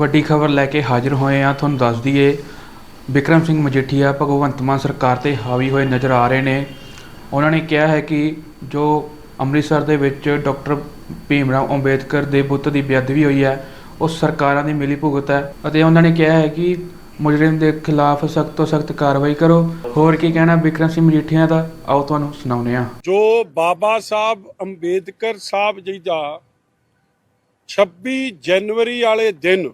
ਵੱਡੀ ਖਬਰ ਲੈ ਕੇ ਹਾਜ਼ਰ ਹੋਏ ਆ ਤੁਹਾਨੂੰ ਦੱਸ ਦਈਏ ਵਿਕਰਮ ਸਿੰਘ ਮਜੀਠੀਆ, ਭਗਵੰਤ ਮਾਨ ਸਰਕਾਰ ਤੇ ਹਾਵੀ ਹੋਏ ਨਜ਼ਰ ਆ ਰਹੇ ਨੇ। ਉਹਨਾਂ ਨੇ ਕਿਹਾ ਹੈ ਕਿ ਜੋ ਅੰਮ੍ਰਿਤਸਰ ਦੇ ਵਿੱਚ ਡਾਕਟਰ ਭੀਮ ਰਾਓ ਅੰਬੇਦਕਰ ਦੇ ਬੁੱਤ ਦੀ ਬੇਅਦਬੀ ਹੋਈ ਹੈ, ਉਹ ਸਰਕਾਰਾਂ ਦੀ ਮਿਲੀ ਭੁਗਤ ਹੈ ਅਤੇ ਉਹਨਾਂ ਨੇ ਕਿਹਾ ਹੈ ਕਿ ਮੁਜਰਮ ਦੇ ਖਿਲਾਫ ਸਖਤ ਤੋਂ ਸਖਤ ਕਾਰਵਾਈ ਕਰੋ। ਹੋਰ ਕੀ ਕਹਿਣਾ ਵਿਕਰਮ ਸਿੰਘ ਮਜੀਠੀਆ ਦਾ? ਆਓ ਤੁਹਾਨੂੰ ਸੁਣਾਉਂਦੇ ਹਾਂ। ਜੋ ਬਾਬਾ ਸਾਹਿਬ ਅੰਬੇਦਕਰ ਸਾਹਿਬ ਜੀ ਦਾ 26 ਜਨਵਰੀ ਵਾਲੇ ਦਿਨ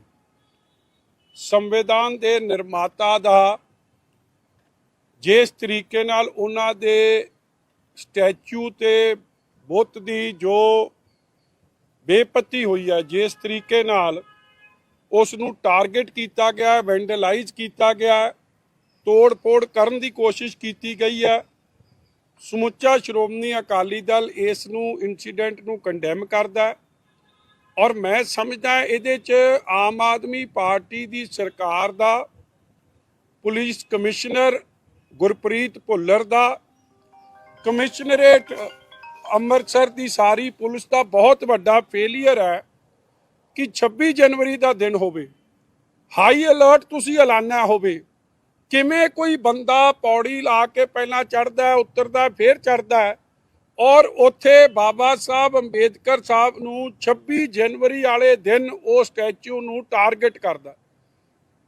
ਸੰਵਿਧਾਨ ਦੇ ਨਿਰਮਾਤਾ ਦਾ ਜਿਸ ਤਰੀਕੇ ਨਾਲ ਉਹਨਾਂ ਦੇ ਸਟੈਚੂ ਤੇ ਬੁੱਤ ਦੀ ਜੋ ਬੇਪਤੀ ਹੋਈ ਹੈ ਜਿਸ ਤਰੀਕੇ ਨਾਲ ਉਸ ਨੂੰ ਟਾਰਗੇਟ ਕੀਤਾ ਗਿਆ, ਵੈਂਡਲਾਈਜ਼ ਕੀਤਾ ਗਿਆ, ਤੋੜ-ਫੋੜ ਕਰਨ ਦੀ ਕੋਸ਼ਿਸ਼ ਕੀਤੀ ਗਈ ਹੈ ਸਮੁੱਚਾ ਸ਼੍ਰੋਮਣੀ ਅਕਾਲੀ ਦਲ ਇਸ ਨੂੰ ਇਨਸੀਡੈਂਟ ਨੂੰ ਕੰਡੈਮ ਕਰਦਾ ਹੈ। ਔਰ ਮੈਂ ਸਮਝਦਾ ਇਹਦੇ 'ਚ ਆਮ ਆਦਮੀ ਪਾਰਟੀ ਦੀ ਸਰਕਾਰ ਦਾ, ਪੁਲਿਸ ਕਮਿਸ਼ਨਰ ਗੁਰਪ੍ਰੀਤ ਭੁੱਲਰ ਦਾ, ਕਮਿਸ਼ਨਰੇਟ ਅੰਮ੍ਰਿਤਸਰ ਦੀ ਸਾਰੀ ਪੁਲਿਸ ਦਾ ਬਹੁਤ ਵੱਡਾ ਫੇਲਿਅਰ ਹੈ ਕਿ 26 ਜਨਵਰੀ ਦਾ ਦਿਨ ਹੋਵੇ। ਹਾਈ ਅਲਰਟ ਤੁਸੀਂ ਐਲਾਨਿਆ ਹੋਵੇ। ਕਿਵੇਂ ਕੋਈ ਬੰਦਾ ਪੌੜੀ ਲਾ ਕੇ ਪਹਿਲਾਂ ਚੜਦਾ ਉਤਰਦਾ, ਫਿਰ ਚੜਦਾ ਔਰ ਉੱਥੇ ਬਾਬਾ ਸਾਹਿਬ ਅੰਬੇਦਕਰ ਸਾਹਿਬ ਨੂੰ 26 ਜਨਵਰੀ ਵਾਲੇ ਦਿਨ ਉਹ ਸਟੈਚੂ ਨੂੰ ਟਾਰਗੇਟ ਕਰਦਾ।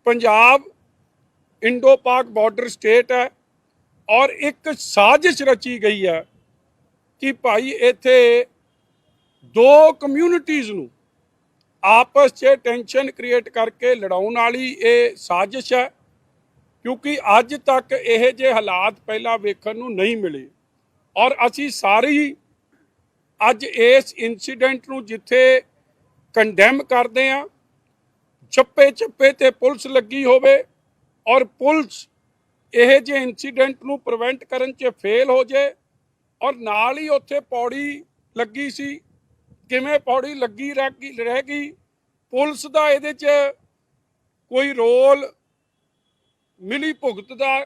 Punjab Indo Pak border state ਹੈ ਔਰ ਇੱਕ ਸਾਜ਼ਿਸ਼ ਰਚੀ ਗਈ ਹੈ ਕਿ ਭਾਈ ਇੱਥੇ ਦੋ ਕਮਿਊਨਿਟੀਆਂ ਨੂੰ ਆਪਸ 'ਚ ਟੈਨਸ਼ਨ ਕ੍ਰੀਏਟ ਕਰਕੇ ਲੜਾਉਣ ਵਾਲੀ ਇਹ ਸਾਜ਼ਿਸ਼ ਹੈ ਕਿਉਂਕਿ ਅੱਜ ਤੱਕ ਇਹ ਜੇ ਹਾਲਾਤ ਪਹਿਲਾਂ ਵੇਖਣ ਨੂੰ ਨਹੀਂ ਮਿਲੇ। ਔਰ ਅਸੀਂ ਸਾਰੀ ਅੱਜ ਇਸ ਇਨਸੀਡੈਂਟ ਨੂੰ ਜਿੱਥੇ ਕੰਡੈਮ ਕਰਦੇ ਆ ਚੱਪੇ ਚੱਪੇ ਤੇ ਪੁਲਿਸ ਲੱਗੀ ਹੋਵੇ ਔਰ ਪੁਲਿਸ ਇਹ ਜੇ ਇਨਸੀਡੈਂਟ ਨੂੰ ਪ੍ਰੀਵੈਂਟ ਕਰਨ 'ਚ ਫੇਲ ਹੋ ਜੇ ਔਰ ਨਾਲ ਹੀ ਉੱਥੇ ਪੌੜੀ ਲੱਗੀ ਸੀ, ਕਿਵੇਂ ਪੌੜੀ ਲੱਗੀ ਰਹਿ ਗਈ ਰਹਿ ਗਈ, ਪੁਲਿਸ ਦਾ ਇਹਦੇ 'ਚ ਕੋਈ ਰੋਲ ਮਿਲੀ ਭੁਗਤ ਦਾ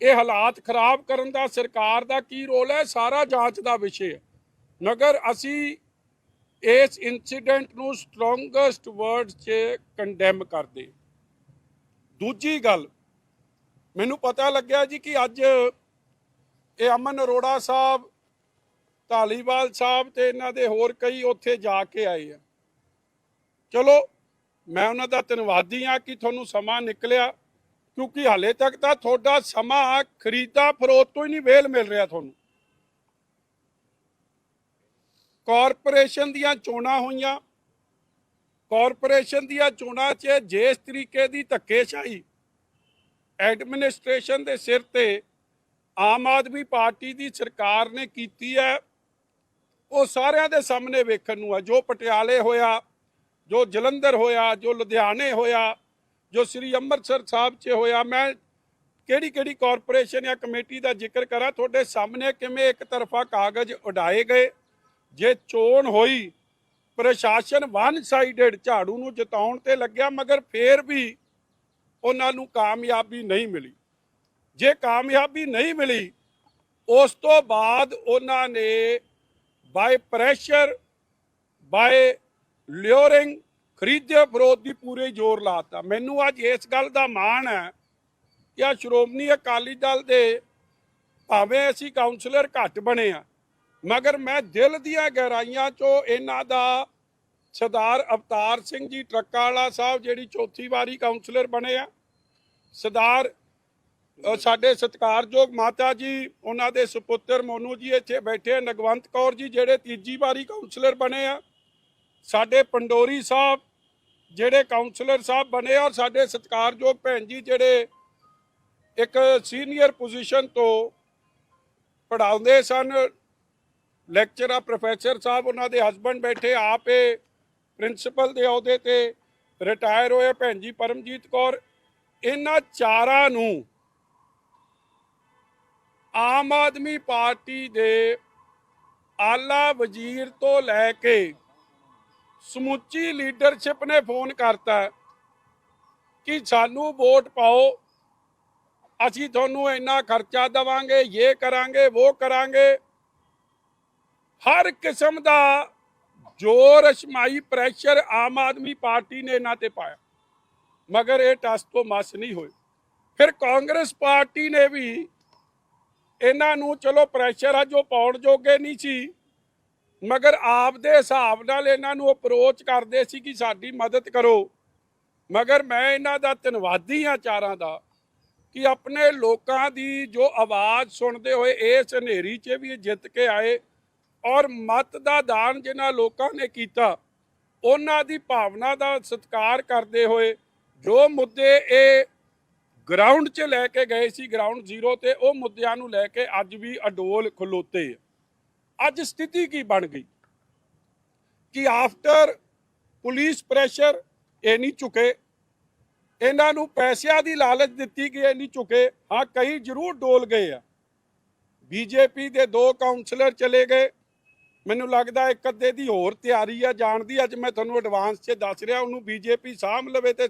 ਇਹ ਹਾਲਾਤ ਖਰਾਬ ਕਰਨ ਦਾ ਸਰਕਾਰ ਦਾ ਕੀ ਰੋਲ ਹੈ? ਸਾਰਾ ਜਾਂਚ ਦਾ ਵਿਸ਼ੇ ਹੈ। ਮਗਰ ਅਸੀਂ ਇਸ ਇਨਸੀਡੈਂਟ ਨੂੰ ਸਟਰੋਂਗੈਸਟ ਵਰਡ 'ਚ ਕੰਡੈਮ ਕਰਦੇ ਦੂਜੀ ਗੱਲ, ਮੈਨੂੰ ਪਤਾ ਲੱਗਿਆ ਜੀ ਕਿ ਅੱਜ ਇਹ ਅਮਨ ਅਰੋੜਾ ਸਾਹਿਬ, ਧਾਲੀਵਾਲ ਸਾਹਿਬ ਤੇ ਇਹਨਾਂ ਦੇ ਹੋਰ ਕਈ ਉੱਥੇ ਜਾ ਕੇ ਆਏ ਆ। ਚਲੋ, ਮੈਂ ਉਹਨਾਂ ਦਾ ਧੰਨਵਾਦੀ ਆ ਕਿ ਤੁਹਾਨੂੰ ਸਮਾਂ ਨਿਕਲਿਆ। ਕਿਉਂਕਿ ਹਾਲੇ ਤੱਕ ਤਾਂ ਤੁਹਾਡਾ ਸਮਾਂ ਖਰੀਦਾ ਫਰੋਤ ਤੋਂ ਹੀ ਨਹੀਂ ਵੇਲ ਮਿਲ ਰਿਹਾ ਤੁਹਾਨੂੰ। ਕਾਰਪੋਰੇਸ਼ਨ ਦੀਆਂ ਚੋਣਾਂ ਹੋਈਆਂ। ਕਾਰਪੋਰੇਸ਼ਨ ਦੀਆਂ ਚੋਣਾਂ 'ਚ ਜਿਸ ਤਰੀਕੇ ਦੀ ਧੱਕੇਸ਼ਾਹੀ ਐਡਮਿਨਿਸਟ੍ਰੇਸ਼ਨ ਦੇ ਸਿਰ ਤੇ ਆਮ ਆਦਮੀ ਪਾਰਟੀ ਦੀ ਸਰਕਾਰ ਨੇ ਕੀਤੀ ਹੈ, ਉਹ ਸਾਰਿਆਂ ਦੇ ਸਾਹਮਣੇ ਵੇਖਣ ਨੂੰ ਆ। ਜੋ ਪਟਿਆਲੇ ਹੋਇਆ, ਜੋ ਜਲੰਧਰ ਹੋਇਆ, ਜੋ ਲੁਧਿਆਣੇ ਹੋਇਆ ਜੋ ਸ੍ਰੀ ਅੰਮ੍ਰਿਤਸਰ ਸਾਹਿਬ 'ਚ ਹੋਇਆ, ਮੈਂ ਕਿਹੜੀ ਕਿਹੜੀ ਕਾਰਪੋਰੇਸ਼ਨ ਜਾਂ ਕਮੇਟੀ ਦਾ ਜ਼ਿਕਰ ਕਰਾਂ, ਤੁਹਾਡੇ ਸਾਹਮਣੇ ਕਿਵੇਂ ਇੱਕ ਤਰਫਾ ਕਾਗਜ਼ ਉਡਾਏ ਗਏ? ਜੇ ਚੋਣ ਹੋਈ, ਪ੍ਰਸ਼ਾਸਨ ਵਨ ਸਾਈਡਡ ਝਾੜੂ ਨੂੰ ਜਿਤਾਉਣ ਤੇ ਲੱਗਿਆ, ਮਗਰ ਫੇਰ ਵੀ ਉਹਨਾਂ ਨੂੰ ਕਾਮਯਾਬੀ ਨਹੀਂ ਮਿਲੀ। ਜੇ ਕਾਮਯਾਬੀ ਨਹੀਂ ਮਿਲੀ, ਉਸ ਤੋਂ ਬਾਅਦ ਉਹਨਾਂ ਨੇ ਬਾਈ ਪ੍ਰੈਸ਼ਰ ਬਾਈ ਲਿਓਰਿੰਗ ਖਰੀਦੇ ਵਿਰੋਧ ਦੀ ਪੂਰੇ ਜ਼ੋਰ ਲਾਤਾ। ਮੈਨੂੰ ਅੱਜ ਇਸ ਗੱਲ ਦਾ ਮਾਣ ਹੈ ਕਿ ਆ ਸ਼੍ਰੋਮਣੀ ਅਕਾਲੀ ਦਲ ਦੇ ਭਾਵੇਂ ਅਸੀਂ ਕਾਉਂਸਲਰ ਘੱਟ ਬਣੇ ਆ, ਮਗਰ ਮੈਂ ਦਿਲ ਦੀਆਂ ਗਹਿਰਾਈਆਂ ਚੋਂ ਇਹਨਾਂ ਦਾ ਸਰਦਾਰ ਅਵਤਾਰ ਸਿੰਘ ਜੀ ਟਰੱਕਾ ਵਾਲਾ ਸਾਹਿਬ, ਜਿਹੜੀ ਚੌਥੀ ਵਾਰੀ ਕਾਉਂਸਲਰ ਬਣੇ ਆ, ਸਰਦਾਰ ਸਾਡੇ ਸਤਿਕਾਰਯੋਗ ਮਾਤਾ ਜੀ, ਉਹਨਾਂ ਦੇ ਸੁਪੁੱਤਰ ਮੋਨੂ ਜੀ ਇੱਥੇ ਬੈਠੇ ਨਗਵੰਤ ਕੌਰ ਜੀ, ਜਿਹੜੇ ਤੀਜੀ ਵਾਰੀ ਕਾਉਂਸਲਰ ਬਣੇ ਆ। ਸਾਡੇ ਪੰਡੋਰੀ ਸਾਹਿਬ ਜਿਹੜੇ ਕਾਉਂਸਲਰ ਸਾਹਿਬ ਬਣੇ ਔਰ ਸਾਡੇ ਸਤਿਕਾਰਯੋਗ ਭੈਣ ਜੀ ਜਿਹੜੇ ਇੱਕ ਸੀਨੀਅਰ ਪੋਜੀਸ਼ਨ ਤੋਂ ਪੜਾਉਂਦੇ ਸਨ ਲੈਕਚਰਰ ਪ੍ਰੋਫੈਸਰ ਸਾਹਿਬ ਉਹਨਾਂ ਦੇ ਹਸਬੰਡ ਬੈਠੇ, ਆਪੇ ਪ੍ਰਿੰਸੀਪਲ ਦੇ ਅਹੁਦੇ ਤੇ ਰਿਟਾਇਰ ਹੋਏ ਭੈਣ ਜੀ ਪਰਮਜੀਤ ਕੌਰ। ਇਹਨਾਂ ਚਾਰਾਂ ਨੂੰ ਆਮ ਆਦਮੀ ਪਾਰਟੀ ਦੇ ਆਲਾ ਵਜ਼ੀਰ ਤੋਂ ਲੈ ਕੇ ਸਮੁੱਚੀ ਲੀਡਰਸ਼ਿਪ ਨੇ ਫੋਨ ਕਰਤਾ ਕਿ ਸਾਨੂੰ ਵੋਟ ਪਾਓ। ਅਸੀਂ ਤੁਹਾਨੂੰ ਇੰਨਾ ਖਰਚਾ ਦੇਵਾਂਗੇ ਇਹ ਕਰਾਂਗੇ ਉਹ ਕਰਾਂਗੇ। ਹਰ ਕਿਸਮ ਦਾ ਜ਼ੋਰ ਅਸ਼ਮਾਈ ਪ੍ਰੈਸ਼ਰ ਆਮ ਆਦਮੀ ਪਾਰਟੀ ਨੇ ਇਹਨਾਂ ਤੇ ਪਾਇਆ। ਮਗਰ ਇਹ ਟਸ ਤੋਂ ਮਸ ਨਹੀਂ ਹੋਏ। ਫਿਰ ਕਾਂਗਰਸ ਪਾਰਟੀ ਨੇ ਵੀ ਇਹਨਾਂ ਨੂੰ, ਚਲੋ ਪ੍ਰੈਸ਼ਰ ਆ, ਜੋ ਪਾਉਣ ਜੋਗੇ ਨਹੀਂ ਸੀ ਮਗਰ ਆਪ ਦੇ ਹਿਸਾਬ ਨਾਲ ਇਹਨਾਂ ਨੂੰ ਅਪਰੋਚ ਕਰਦੇ ਸੀ ਕਿ ਸਾਡੀ ਮਦਦ ਕਰੋ। ਮਗਰ ਮੈਂ ਇਹਨਾਂ ਦਾ ਧੰਨਵਾਦੀ ਹਾਂ ਚਾਰਾਂ ਦਾ ਕਿ ਆਪਣੇ ਲੋਕਾਂ ਦੀ ਜੋ ਆਵਾਜ਼ ਸੁਣਦੇ ਹੋਏ ਇਸ ਹਨੇਰੀ 'ਚ ਵੀ ਜਿੱਤ ਕੇ ਆਏ ਔਰ ਮਤ ਦਾ ਦਾਨ ਜਿਨ੍ਹਾਂ ਲੋਕਾਂ ਨੇ ਕੀਤਾ, ਉਹਨਾਂ ਦੀ ਭਾਵਨਾ ਦਾ ਸਤਿਕਾਰ ਕਰਦੇ ਹੋਏ ਜੋ ਮੁੱਦੇ ਇਹ ਗਰਾਊਂਡ 'ਚ ਲੈ ਕੇ ਗਏ ਸੀ ਗਰਾਊਂਡ ਜ਼ੀਰੋ ਤੇ ਉਹ ਮੁੱਦਿਆਂ ਨੂੰ ਲੈ ਕੇ ਅੱਜ ਵੀ ਅਡੋਲ ਖਲੋਤੇ ਅੱਜ ਸਥਿਤੀ ਕੀ ਬਣ ਗਈ? ਕਿ ਆਫਟਰ ਪੁਲਿਸ ਪ੍ਰੈਸ਼ਰ ਇਹ ਨਹੀਂ ਝੁਕੇ, ਇਹਨਾਂ ਨੂੰ ਪੈਸਿਆਂ ਦੀ ਲਾਲਚ ਦਿੱਤੀ ਕਿ ਇਹ ਨਹੀਂ ਝੁਕੇ, ਹਾਂ, ਕਈ ਜ਼ਰੂਰ ਡੋਲ ਗਏ ਆ। ਬੀਜੇਪੀ ਦੇ ਦੋ ਕਾਉਂਸਲਰ ਚਲੇ ਗਏ। ਮੈਨੂੰ ਲੱਗਦਾ ਇੱਕ ਅੱਧੇ ਦੀ ਹੋਰ ਤਿਆਰੀ ਆ, ਜਾਣ ਦੀ। ਅੱਜ ਮੈਂ ਤੁਹਾਨੂੰ ਐਡਵਾਂਸ 'ਚ ਦੱਸ ਰਿਹਾ, ਉਹਨੂੰ ਬੀਜੇਪੀ ਸਾਂਭ ਲਵੇ ਤੇ